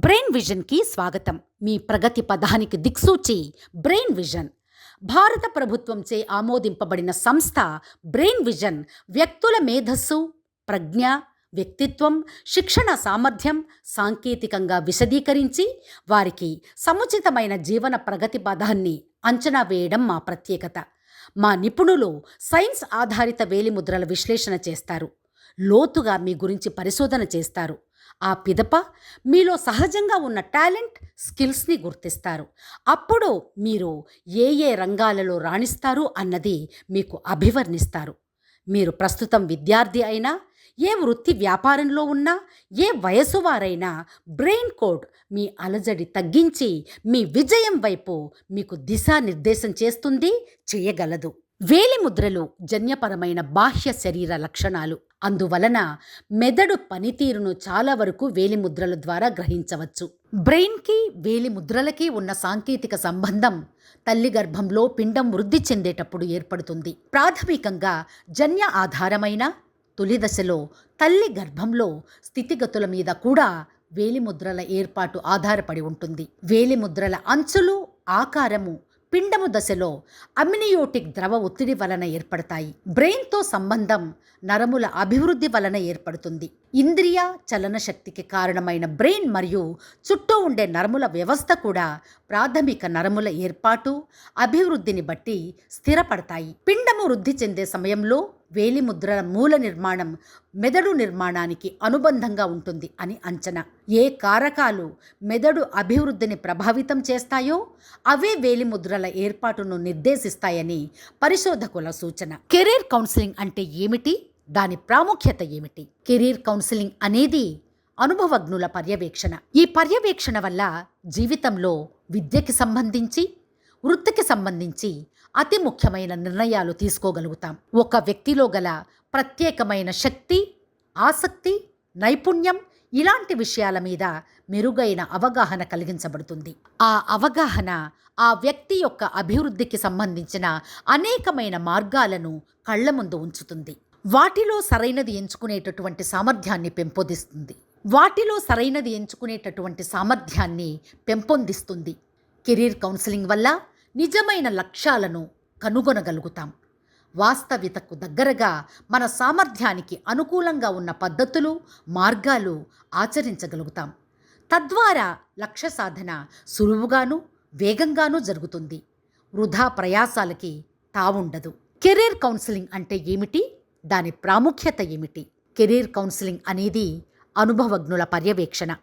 Brain విజన్కి స్వాగతం. మీ ప్రగతి పదానికి దిక్సూచి బ్రెయిన్ విజన్. భారత ప్రభుత్వంచే ఆమోదింపబడిన సంస్థ బ్రెయిన్ విజన్. వ్యక్తుల మేధస్సు ప్రజ్ఞ వ్యక్తిత్వం శిక్షణ సామర్థ్యం సాంకేతికంగా విశదీకరించి వారికి సముచితమైన జీవన ప్రగతి పదాన్ని అంచనా వేయడం మా ప్రత్యేకత. మా నిపుణులు సైన్స్ ఆధారిత వేలిముద్రల విశ్లేషణ చేస్తారు. లోతుగా మీ గురించి పరిశోధన చేస్తారు. ఆ పిదప మీలో సహజంగా ఉన్న టాలెంట్ స్కిల్స్ని గుర్తిస్తారు. అప్పుడు మీరు ఏ ఏ రంగాలలో రాణిస్తారు అన్నది మీకు అభివర్ణిస్తారు. మీరు ప్రస్తుతం విద్యార్థి అయినా ఏ వృత్తి వ్యాపారంలో ఉన్నా ఏ వయసు వారైనా బ్రెయిన్ కోడ్ మీ అలజడి తగ్గించి మీ విజయం వైపు మీకు దిశానిర్దేశం చేస్తుంది చేయగలదు. వేలిముద్రలు జన్యపరమైన బాహ్య శరీర లక్షణాలు. అందువలన మెదడు పనితీరును చాలా వరకు వేలిముద్రల ద్వారా గ్రహించవచ్చు. బ్రెయిన్కి వేలిముద్రలకి ఉన్న సాంకేతిక సంబంధం తల్లి గర్భంలో పిండం వృద్ధి చెందేటప్పుడు ఏర్పడుతుంది. ప్రాథమికంగా జన్య ఆధారమైన తొలి దశలో తల్లి గర్భంలో స్థితిగతుల మీద కూడా వేలిముద్రల ఏర్పాటు ఆధారపడి ఉంటుంది. వేలిముద్రల అంచులు ఆకారము పిండము దశలో అమినియోటిక్ ద్రవ ఒత్తిడి వలన ఏర్పడతాయి. బ్రెయిన్తో సంబంధం నరముల అభివృద్ధి వలన ఏర్పడుతుంది. ఇంద్రియ చలన శక్తికి కారణమైన బ్రెయిన్ మరియు చుట్టూ ఉండే నరముల వ్యవస్థ కూడా ప్రాథమిక నరముల ఏర్పాటు అభివృద్ధిని బట్టి స్థిరపడతాయి. పిండము వృద్ధి చెందే సమయంలో వేలిముద్రల మూల నిర్మాణం మెదడు నిర్మాణానికి అనుబంధంగా ఉంటుంది అని అంచనా. ఏ కారకాలు మెదడు అభివృద్ధిని ప్రభావితం చేస్తాయో అవే వేలిముద్రల ఏర్పాటును నిర్దేశిస్తాయని పరిశోధకుల సూచన. కెరీర్ కౌన్సిలింగ్ అంటే ఏమిటి? దాని ప్రాముఖ్యత ఏమిటి? కెరీర్ కౌన్సిలింగ్ అనేది అనుభవజ్ఞుల పర్యవేక్షణ. ఈ పర్యవేక్షణ వల్ల జీవితంలో విద్యకి సంబంధించి వృత్తికి సంబంధించి అతి ముఖ్యమైన నిర్ణయాలు తీసుకోగలుగుతాం. ఒక వ్యక్తిలో గల ప్రత్యేకమైన శక్తి ఆసక్తి నైపుణ్యం ఇలాంటి విషయాల మీద మెరుగైన అవగాహన కలిగించబడుతుంది. ఆ అవగాహన ఆ వ్యక్తి యొక్క అభివృద్ధికి సంబంధించిన అనేకమైన మార్గాలను కళ్ళ ముందు ఉంచుతుంది. వాటిలో సరైనది ఎంచుకునేటటువంటి సామర్థ్యాన్ని పెంపొందిస్తుంది. వాటిలో సరైనది ఎంచుకునేటటువంటి సామర్థ్యాన్ని పెంపొందిస్తుంది. కెరీర్ కౌన్సిలింగ్ వల్ల నిజమైన లక్ష్యాలను కనుగొనగలుగుతాం. వాస్తవితకు దగ్గరగా మన సామర్థ్యానికి అనుకూలంగా ఉన్న పద్ధతులు మార్గాలు ఆచరించగలుగుతాం. తద్వారా లక్ష్య సాధన సులువుగాను వేగంగానూ జరుగుతుంది. వృధా ప్రయాసాలకి తావుండదు. కెరీర్ కౌన్సిలింగ్ అంటే ఏమిటి? దాని ప్రాముఖ్యత ఏమిటి? కెరీర్ కౌన్సిలింగ్ అనేది అనుభవజ్ఞుల పర్యవేక్షణ.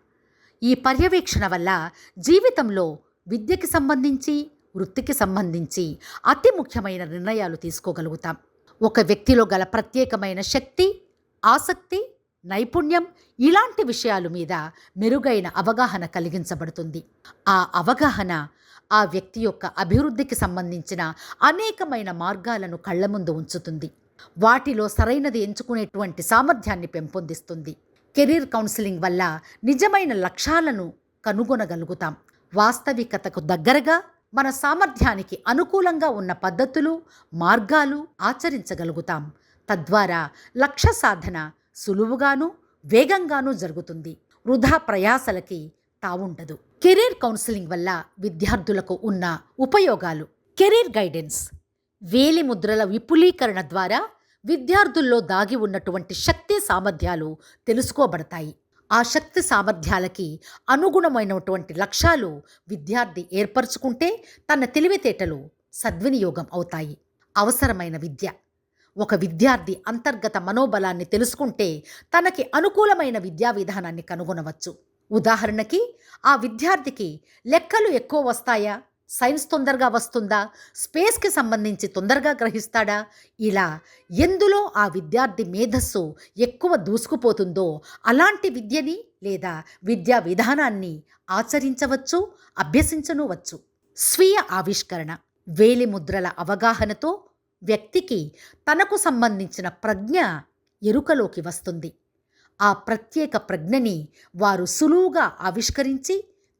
ఈ పర్యవేక్షణ వల్ల జీవితంలో విద్యకి సంబంధించి వృత్తికి సంబంధించి అతి ముఖ్యమైన నిర్ణయాలు తీసుకోగలుగుతాం. ఒక వ్యక్తిలో గల ప్రత్యేకమైన శక్తి ఆసక్తి నైపుణ్యం ఇలాంటి విషయాల మీద మెరుగైన అవగాహన కలిగించబడుతుంది. ఆ అవగాహన ఆ వ్యక్తి యొక్క అభివృద్ధికి సంబంధించిన అనేకమైన మార్గాలను కళ్ళ ముందు ఉంచుతుంది. వాటిలో సరైనది ఎంచుకునేటువంటి సామర్థ్యాన్ని పెంపొందిస్తుంది. కెరీర్ కౌన్సిలింగ్ వల్ల నిజమైన లక్ష్యాలను కనుగొనగలుగుతాం. వాస్తవికతకు దగ్గరగా మన సామర్థ్యానికి అనుకూలంగా ఉన్న పద్ధతులు మార్గాలు ఆచరించగలుగుతాం. తద్వారా లక్ష్య సాధన సులువుగాను వేగంగానూ జరుగుతుంది. వృధా ప్రయాసలకి తావుండదు. కెరీర్ కౌన్సిలింగ్ వల్ల విద్యార్థులకు ఉన్న ఉపయోగాలు. Career guidance. వేలి ముద్రల విపులీకరణ ద్వారా విద్యార్థుల్లో దాగి ఉన్నటువంటి శక్తి సామర్థ్యాలు తెలుసుకోబడతాయి. ఆ శక్తి సామర్థ్యాలకి అనుగుణమైనటువంటి లక్ష్యాలు విద్యార్థి ఏర్పరచుకుంటే తన తెలివితేటలు సద్వినియోగం అవుతాయి. అవసరమైన విద్య. ఒక విద్యార్థి అంతర్గత మనోబలాన్ని తెలుసుకుంటే తనకి అనుకూలమైన విద్యా విధానాన్ని కనుగొనవచ్చు. ఉదాహరణకి ఆ విద్యార్థికి లెక్కలు ఎక్కువ వస్తాయా? సైన్స్ తొందరగా వస్తుందా? స్పేస్కి సంబంధించి తొందరగా గ్రహిస్తాడా? ఇలా ఎందులో ఆ విద్యార్థి మేధస్సు ఎక్కువ దూసుకుపోతుందో అలాంటి విద్యని లేదా విద్యా విధానాన్ని ఆచరించవచ్చు అభ్యసించనువచ్చు. స్వీయ ఆవిష్కరణ వేలిముద్రల అవగాహనతో వ్యక్తికి తనకు సంబంధించిన ప్రజ్ఞ ఎరుకలోకి వస్తుంది. ఆ ప్రత్యేక ప్రజ్ఞని వారు సులువుగా ఆవిష్కరించి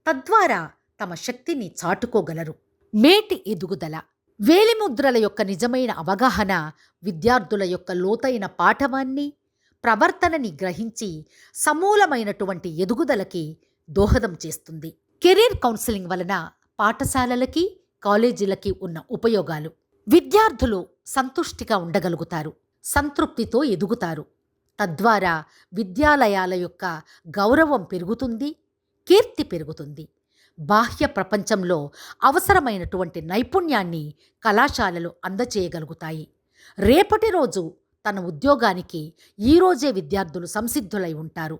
తద్వారా తమ శక్తిని చాటుకోగలరు. మేటి ఎదుగుదల. వేలిముద్రల యొక్క నిజమైన అవగాహన విద్యార్థుల యొక్క లోతైన పాఠవాన్ని ప్రవర్తనని గ్రహించి సమూలమైనటువంటి ఎదుగుదలకి దోహదం చేస్తుంది. కెరీర్ కౌన్సిలింగ్ వలన పాఠశాలలకి కాలేజీలకి ఉన్న ఉపయోగాలు. విద్యార్థులు సంతుష్టిగా ఉండగలుగుతారు. సంతృప్తితో ఎదుగుతారు. తద్వారా విద్యాలయాల యొక్క గౌరవం పెరుగుతుంది కీర్తి పెరుగుతుంది. బాహ్య ప్రపంచంలో అవసరమైనటువంటి నైపుణ్యాన్ని కళాశాలలు అందచేయగలుగుతాయి. రేపటి రోజు తన ఉద్యోగానికి ఈరోజే విద్యార్థులు సంసిద్ధులై ఉంటారు.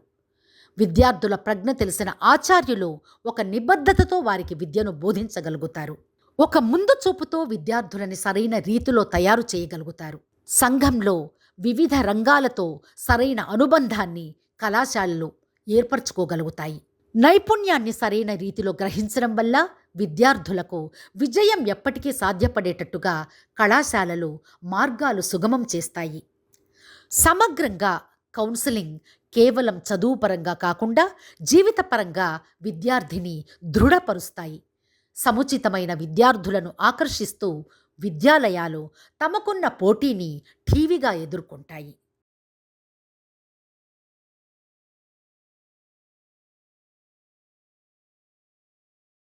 విద్యార్థుల ప్రజ్ఞ తెలిసిన ఆచార్యులు ఒక నిబద్ధతతో వారికి విద్యను బోధించగలుగుతారు. ఒక ముందు చూపుతో విద్యార్థులని సరైన రీతిలో తయారు చేయగలుగుతారు. సంఘంలో వివిధ రంగాలతో సరైన అనుబంధాన్ని కళాశాలలు ఏర్పరచుకోగలుగుతాయి. నైపుణ్యాన్ని సరైన రీతిలో గ్రహించడం వల్ల విద్యార్థులకు విజయం ఎప్పటికీ సాధ్యపడేటట్టుగా కళాశాలలు మార్గాలు సుగమం చేస్తాయి. సమగ్రంగా కౌన్సిలింగ్ కేవలం చదువుపరంగా కాకుండా జీవితపరంగా విద్యార్థిని దృఢపరుస్తాయి. సముచితమైన విద్యార్థులను ఆకర్షిస్తూ విద్యాలయాలు తమకున్న పోటీని ఠీవిగా ఎదుర్కొంటాయి.